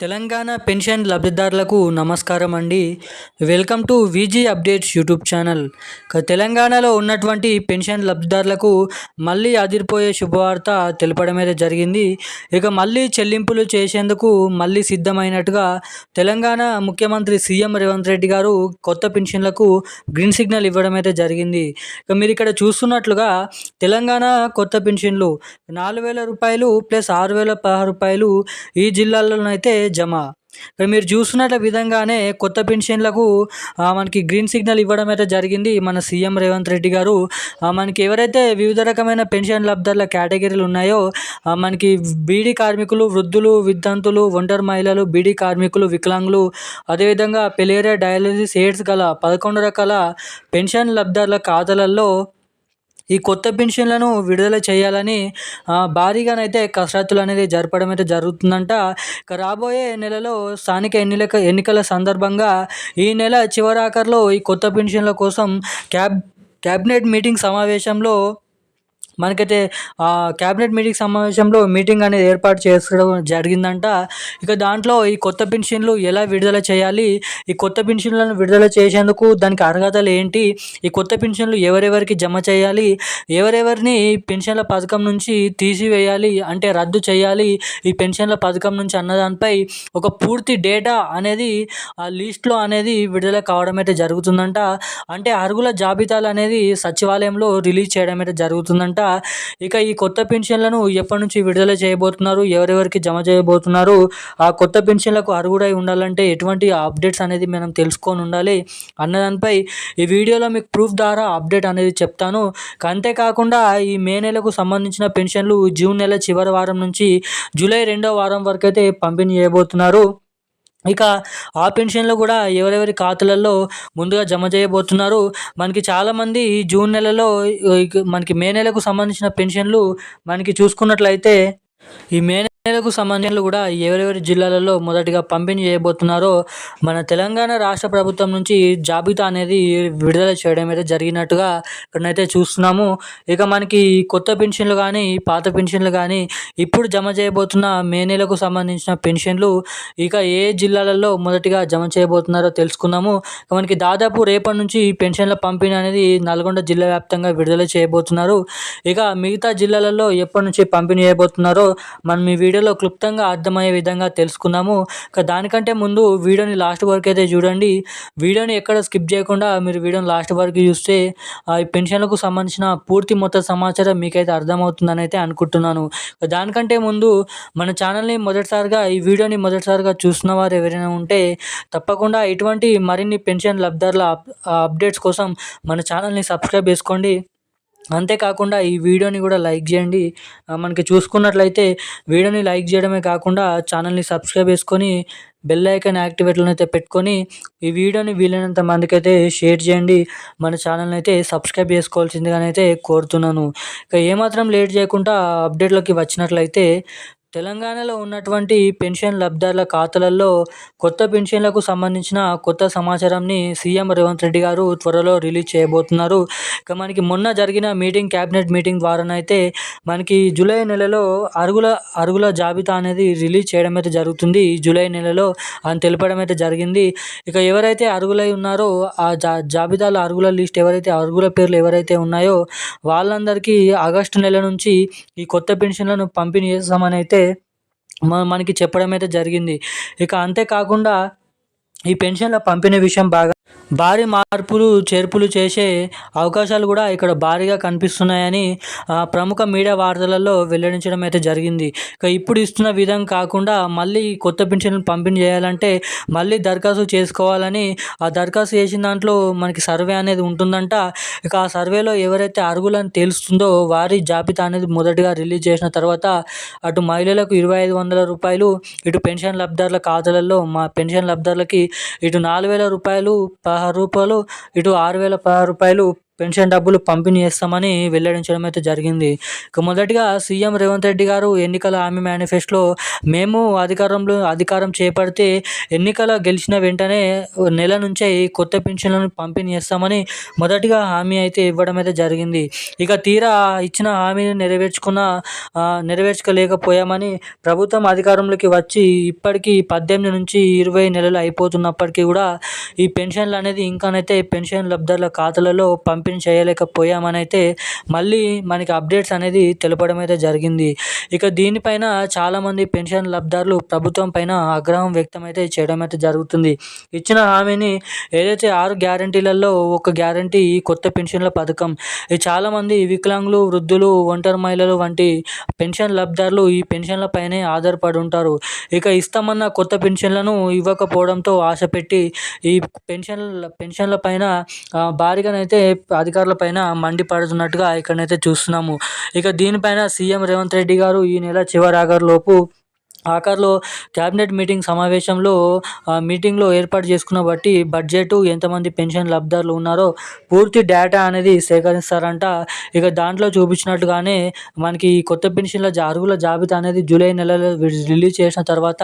Telangana pension లబ్ధిదారులకు నమస్కారం అండి. Welcome to VG updates YouTube channel. తెలంగాణలో ఉన్నటువంటి పెన్షన్ లబ్ధిదారులకు మళ్ళీ అదిరిపోయే శుభవార్త తెలపడమే జరిగింది. ఇక మళ్ళీ చెల్లింపులు చేసేందుకు మళ్ళీ సిద్ధమైనట్టుగా తెలంగాణ ముఖ్యమంత్రి సీఎం రేవంత్ రెడ్డి గారు కొత్త పెన్షన్లకు గ్రీన్ సిగ్నల్ ఇవ్వడం అయితే జరిగింది. ఇక మీరు ఇక్కడ చూస్తున్నట్లుగా తెలంగాణ కొత్త పెన్షన్లు నాలుగు వేల రూపాయలు ప్లస్ ఆరు వేల పదహారు రూపాయలు ఈ జిల్లాల్లోనైతే జమ. మీరు చూస్తున్నట్ల విధంగానే కొత్త పెన్షన్లకు మనకి గ్రీన్ సిగ్నల్ ఇవ్వడం అయితే జరిగింది. మన సీఎం రేవంత్ రెడ్డి గారు మనకి ఎవరైతే వివిధ రకమైన పెన్షన్ లబ్ధాల కేటగిరీలు ఉన్నాయో మనకి బీడీ కార్మికులు వృద్ధులు విద్యార్థులు ఒంటరి మహిళలు బీడీ కార్మికులు వికలాంగులు అదేవిధంగా పెలేరియా డయాలసిస్ ఎయిడ్స్ గల పదకొండు రకాల పెన్షన్ లబ్ధాల ఖాతాలలో ఈ కొత్త పెన్షన్లను విడుదల చేయాలని భారీగానైతే కసరత్తులు అనేది జరపడం అయితే జరుగుతుందంట. రాబోయే నెలలో స్థానిక ఎన్నిక ఎన్నికల సందర్భంగా ఈ నెల చివరాఖరులో ఈ కొత్త పెన్షన్ల కోసం క్యాబ్ క్యాబినెట్ మీటింగ్ సమావేశంలో మనకైతే క్యాబినెట్ మీటింగ్ సమావేశంలో మీటింగ్ అనేది ఏర్పాటు చేసుకోవడం జరిగిందంట. ఇక దాంట్లో ఈ కొత్త పెన్షన్లు ఎలా విడుదల చేయాలి? ఈ కొత్త పెన్షన్లను విడుదల చేసేందుకు దానికి అర్హతలు ఏంటి? ఈ కొత్త పెన్షన్లు ఎవరెవరికి జమ చేయాలి? ఎవరెవరిని పెన్షన్ల పథకం నుంచి తీసివేయాలి అంటే రద్దు చేయాలి? ఈ పెన్షన్ల పథకం నుంచి అన్నదానిపై ఒక పూర్తి డేటా అనేది ఆ లిస్ట్లో అనేది విడుదల కావడం అయితే జరుగుతుందంట. అంటే అర్హుల జాబితాలు అనేది సచివాలయంలో రిలీజ్ చేయడం అయితే జరుగుతుందంట. ఇక ఈ కొత్త పెన్షన్లను ఎప్పటి నుంచి విడుదల చేయబోతున్నారు? ఎవరెవరికి జమ చేయబోతున్నారు? ఆ కొత్త పెన్షన్లకు అర్హుడై ఉండాలంటే ఎటువంటి అప్డేట్స్ అనేది మనం తెలుసుకొని ఉండాలి. అన్నదానిపై ఈ వీడియోలో మీకు ప్రూఫ్ ద్వారా అప్డేట్ అనేది చెప్తాను. అంతేకాకుండా ఈ మే నెలకు సంబంధించిన పెన్షన్లు జూన్ నెల చివరి వారం నుంచి జూలై రెండో వారం వరకు అయితే పంపిణీ చేయబోతున్నారు. ఇక ఆ పెన్షన్లు కూడా ఎవరెవరి ఖాతాలలో ముందుగా జమ చేయబోతున్నారు. మనకి చాలామంది ఈ జూన్ నెలలో మనకి మే నెలకు సంబంధించిన పెన్షన్లు మనకి చూసుకున్నట్లయితే ఈ మే నెలకు సంబంధించిన కూడా ఎవరెవరి జిల్లాలలో మొదటిగా పంపిణీ చేయబోతున్నారో మన తెలంగాణ రాష్ట్ర ప్రభుత్వం నుంచి జాబితా అనేది విడుదల చేయడం అయితే జరిగినట్టుగా ఇక్కడనైతే చూస్తున్నాము. ఇక మనకి కొత్త పెన్షన్లు కానీ పాత పెన్షన్లు కానీ ఇప్పుడు జమ చేయబోతున్న మే నెలకు సంబంధించిన పెన్షన్లు ఇక ఏ జిల్లాలలో మొదటిగా జమ చేయబోతున్నారో తెలుసుకుందాము. ఇక మనకి దాదాపు రేపటి నుంచి పెన్షన్ల పంపిణీ అనేది నల్గొండ జిల్లా వ్యాప్తంగా విడుదల చేయబోతున్నారు. ఇక మిగతా జిల్లాలలో ఎప్పటి నుంచి పంపిణీ చేయబోతున్నారో మనం ఈ వీడియోలో క్లుప్తంగా అర్థమయ్యే విధంగా తెలుసుకుందాము దానికంటే ముందు వీడియోని లాస్ట్ వరకు అయితే చూడండి. వీడియోని ఎక్కడ స్కిప్ చేయకుండా మీరు వీడియోని లాస్ట్ వరకు చూస్తే ఆ ఈ పెన్షన్లకు సంబంధించిన పూర్తి మొత్తం సమాచారం మీకైతే అర్థమవుతుందని అయితే అనుకుంటున్నాను. దానికంటే ముందు మన ఛానల్ని మొదటిసారిగా ఈ వీడియోని మొదటిసారిగా చూస్తున్న వారు ఎవరైనా ఉంటే తప్పకుండా ఇటువంటి మరిన్ని పెన్షన్ లబ్ధారుల అప్ అప్డేట్స్ కోసం మన ఛానల్ని సబ్స్క్రైబ్ చేసుకోండి. అంతేకాకుండా ఈ వీడియోని కూడా లైక్ చేయండి. మనకి చూసుకున్నట్లయితే వీడియోని లైక్ చేయడమే కాకుండా ఛానల్ని సబ్స్క్రైబ్ చేసుకొని బెల్ ఐకాన్ యాక్టివేట్లను అయితే పెట్టుకొని ఈ వీడియోని వీలైనంత మందికి అయితే షేర్ చేయండి. మన ఛానల్ని అయితే సబ్స్క్రైబ్ చేసుకోవాల్సిందిగానైతే కోరుతున్నాను. ఇక ఏమాత్రం లేట్ చేయకుండా అప్డేట్లోకి వచ్చినట్లయితే తెలంగాణలో ఉన్నటువంటి పెన్షన్ లబ్ధారుల ఖాతాలలో కొత్త పెన్షన్లకు సంబంధించిన కొత్త సమాచారాన్ని సీఎం రేవంత్ రెడ్డి గారు త్వరలో రిలీజ్ చేయబోతున్నారు. ఇక మనకి మొన్న జరిగిన మీటింగ్ క్యాబినెట్ మీటింగ్ ద్వారానైతే మనకి జూలై నెలలో అరుగుల అరుగుల జాబితా అనేది రిలీజ్ చేయడం అయితే జరుగుతుంది. ఈ జూలై నెలలో అని తెలపడం అయితే జరిగింది. ఇక ఎవరైతే అరుగులై ఉన్నారో ఆ జా జాబితాలో అరుగుల లిస్ట్ ఎవరైతే అరుగుల పేర్లు ఎవరైతే ఉన్నాయో వాళ్ళందరికీ ఆగస్టు నెల నుంచి ఈ కొత్త పెన్షన్లను పంపిణీ చేస్తామని అయితే మనకి చెప్పడం అయితే జరిగింది. ఇక అంతేకాకుండా ఈ పెన్షన్ల పంపిణీ విషయం బాగా భారీ మార్పులు చేర్పులు చేసే అవకాశాలు కూడా ఇక్కడ భారీగా కనిపిస్తున్నాయని ప్రముఖ మీడియా వార్తలలో వెల్లడించడం అయితే జరిగింది. ఇక ఇప్పుడు ఇస్తున్న విధం కాకుండా మళ్ళీ కొత్త పెన్షన్లు పంపిణీ చేయాలంటే మళ్ళీ దరఖాస్తు చేసుకోవాలని ఆ దరఖాస్తు చేసిన దాంట్లో మనకి సర్వే అనేది ఉంటుందంట. ఇక ఆ సర్వేలో ఎవరైతే అర్హులని తెలుస్తుందో వారి జాబితా అనేది మొదటగా రిలీజ్ చేసిన తర్వాత అటు మహిళలకు ఇరవై ఐదు వందల రూపాయలు ఇటు పెన్షన్ లబ్ధారుల ఖాతాలలో మా పెన్షన్ లబ్ధారులకి ఇటు నాలుగు వేల రూపాయలు పదహారు రూపాయలు ఇటు ఆరు వేల పదహారు రూపాయలు పెన్షన్ డబ్బులు పంపిణీ చేస్తామని వెల్లడించడం అయితే జరిగింది. ఇక మొదటిగా సీఎం రేవంత్ రెడ్డి గారు ఎన్నికల హామీ మేనిఫెస్టోలో మేము అధికారంలో అధికారం చేపడితే ఎన్నికల గెలిచిన వెంటనే నెల నుంచే కొత్త పెన్షన్లను పంపిణీ చేస్తామని మొదటిగా హామీ అయితే ఇవ్వడం అయితే జరిగింది. ఇక తీరా ఇచ్చిన హామీని నెరవేర్చుకున్న నెరవేర్చుకోలేకపోయామని ప్రభుత్వం అధికారంలోకి వచ్చి ఇప్పటికీ పద్దెనిమిది నుంచి ఇరవై నెలలు అయిపోతున్నప్పటికీ కూడా ఈ పెన్షన్లు అనేది ఇంకానైతే పెన్షన్ లబ్ధుల ఖాతాలలో పంపిణీ చేయలేకపోయామనైతే మళ్ళీ మనకి అప్డేట్స్ అనేది తెలపడం అయితే జరిగింది. ఇక దీనిపైన చాలామంది పెన్షన్ లబ్ధిదారులు ప్రభుత్వం పైన ఆగ్రహం వ్యక్తం అయితే చేయడం అయితే జరుగుతుంది. ఇచ్చిన హామీని ఏదైతే ఆరు గ్యారంటీలలో ఒక గ్యారంటీ కొత్త పెన్షన్ల పథకం ఇది చాలామంది వికలాంగులు వృద్ధులు ఒంటరి మహిళలు వంటి పెన్షన్ లబ్ధిదారులు ఈ పెన్షన్లపైనే ఆధారపడి ఉంటారు. ఇక ఇస్తామన్న కొత్త పెన్షన్లను ఇవ్వకపోవడంతో ఆశ పెట్టి ఈ పెన్షన్ పెన్షన్ల పైన భారీగానైతే అధికారుల పైన మండిపడుతున్నట్టుగా ఇక్కడనైతే చూస్తున్నాము. ఇక దీనిపైన సీఎం రేవంత్ రెడ్డి గారు ఈ నెల చివరి లోపు ఆఖరిలో క్యాబినెట్ మీటింగ్ సమావేశంలో మీటింగ్లో ఏర్పాటు చేసుకున్న బట్టి బడ్జెట్ ఎంతమంది పెన్షన్ లబ్ధారులు ఉన్నారో పూర్తి డేటా అనేది సేకరిస్తారంట. ఇక దాంట్లో చూపించినట్టుగానే మనకి ఈ కొత్త పెన్షన్ల అర్హుల జాబితా అనేది జూలై నెలలో రిలీజ్ చేసిన తర్వాత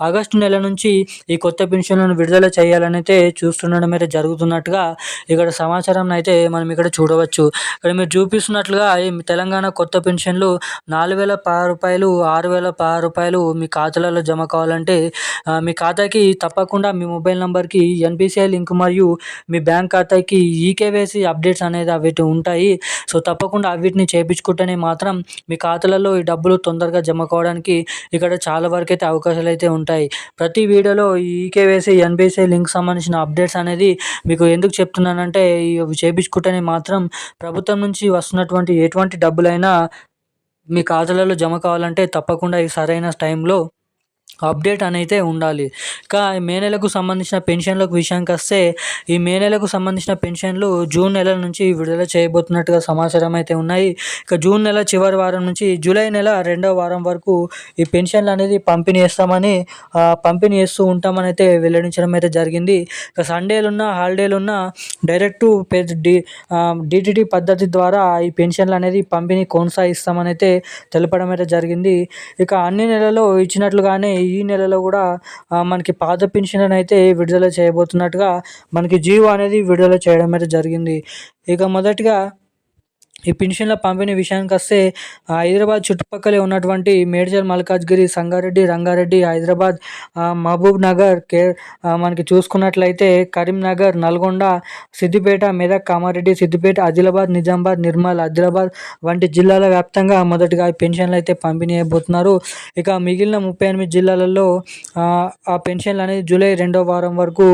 ఆగస్టు నెల నుంచి ఈ కొత్త పెన్షన్లను విడుదల చేయాలని అయితే చూస్తుండడం అయితే జరుగుతున్నట్టుగా ఇక్కడ సమాచారం అయితే మనం ఇక్కడ చూడవచ్చు. ఇక్కడ మీరు చూపిస్తున్నట్లుగా తెలంగాణ కొత్త పెన్షన్లు నాలుగు వేల పదహారు రూపాయలు ఆరు వేల పదహారు రూపాయలు మీ ఖాతాలలో జమ కావాలంటే మీ ఖాతాకి తప్పకుండా మీ మొబైల్ నెంబర్కి ఎన్పిసిఐ లింక్ మరియు మీ బ్యాంక్ ఖాతాకి ఈకేవైసీ అప్డేట్స్ అనేది అవి ఉంటాయి. సో తప్పకుండా అవిటిని చేయించుకుంటేనే మాత్రం మీ ఖాతాలలో ఈ డబ్బులు తొందరగా జమ కావడానికి ఇక్కడ చాలా వరకు అయితే అవకాశాలు అయితే ఉంటాయి. ప్రతి వీడియోలో ఈ ఈకేవైసీ ఎన్పిసిఐ లింక్ సంబంధించిన అప్డేట్స్ అనేది మీకు ఎందుకు చెప్తున్నానంటే ఇవి చేయించుకుంటేనే మాత్రం ప్రభుత్వం నుంచి వస్తున్నటువంటి ఎటువంటి డబ్బులైనా మీ ఖాతాలలో జమ కావాలంటే తప్పకుండా ఈ సరైన టైంలో అప్డేట్ అనేది ఉండాలి. ఇంకా మే నెలకు సంబంధించిన పెన్షన్లకు విషయానికి వస్తే ఈ మే నెలకు సంబంధించిన పెన్షన్లు జూన్ నెల నుంచి విడుదల చేయబోతున్నట్టుగా సమాచారం అయితే ఉన్నాయి. ఇక జూన్ నెల చివరి వారం నుంచి జూలై నెల రెండవ వారం వరకు ఈ పెన్షన్లు అనేది పంపిణీ చేస్తామని పంపిణీ చేస్తూ ఉంటామని అయితే వెల్లడించడం అయితే జరిగింది. ఇక సండేలున్న హాలిడేలున్న డైరెక్ట్ డి డిటిటి పద్ధతి ద్వారా ఈ పెన్షన్లు అనేది పంపిణీ కొనసాగిస్తామని అయితే తెలపడం అయితే జరిగింది. ఇక అన్ని నెలలో ఇచ్చినట్లుగానే ఈ నెలలో కూడా మనకి పాత పెన్షన్ అయితే విడుదల చేయబోతున్నట్టుగా మనకి జీవో అనేది విడుదల చేయడం అయితే జరిగింది. ఇక మొదటిగా ఈ పెన్షన్ల పంపిణీ విషయానికి వస్తే హైదరాబాద్ చుట్టుపక్కలే ఉన్నటువంటి మేడ్చల్ మల్కాజ్గిరి సంగారెడ్డి రంగారెడ్డి హైదరాబాద్ మహబూబ్ నగర్ కే మనకి చూసుకున్నట్లయితే కరీంనగర్ నల్గొండ సిద్దిపేట మెదక్ కామారెడ్డి సిద్దిపేట ఆదిలాబాద్ నిజామాబాద్ నిర్మల్ ఆదిలాబాద్ వంటి జిల్లాల వ్యాప్తంగా మొదటిగా పెన్షన్లు అయితే పంపిణీ అయిపోతున్నారు. ఇక మిగిలిన ముప్పై ఎనిమిది జిల్లాలలో ఆ పెన్షన్లు అనేది జూలై రెండో వారం వరకు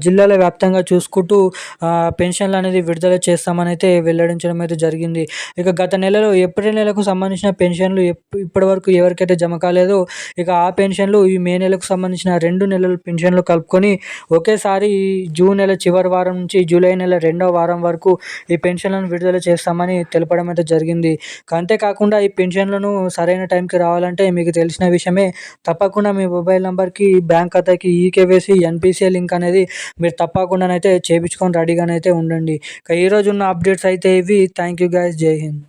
జిల్లాల వ్యాప్తంగా చూసుకుంటూ పెన్షన్లు అనేది విడుదల చేస్తామని అయితే వెల్లడించడం అయితే జరిగింది. జరిగింది. ఇక గత నెలలో ఏప్రిల్ నెలకు సంబంధించిన పెన్షన్లు ఇప్పటి వరకు ఎవరికైతే జమ కాలేదో ఇక ఆ పెన్షన్లు ఈ మే నెలకు సంబంధించిన రెండు నెలల పెన్షన్లు కలుపుకొని ఒకేసారి జూన్ నెల చివరి వారం నుంచి జూలై నెల రెండవ వారం వరకు ఈ పెన్షన్లను విడుదల చేస్తామని తెలపడం అయితే జరిగింది. అంతేకాకుండా ఈ పెన్షన్లను సరైన టైంకి రావాలంటే మీకు తెలిసిన విషయమే తప్పకుండా మీ మొబైల్ నెంబర్కి బ్యాంక్ ఖాతాకి ఈకేవేసి ఎన్పిసిఐ లింక్ అనేది మీరు తప్పకుండానైతే చేపించుకొని చేయించుకొని రెడీగానైతే ఉండండి. ఇక ఈరోజు ఉన్న అప్డేట్స్ అయితే ఇవి. Thank you you guys. Jai Hind.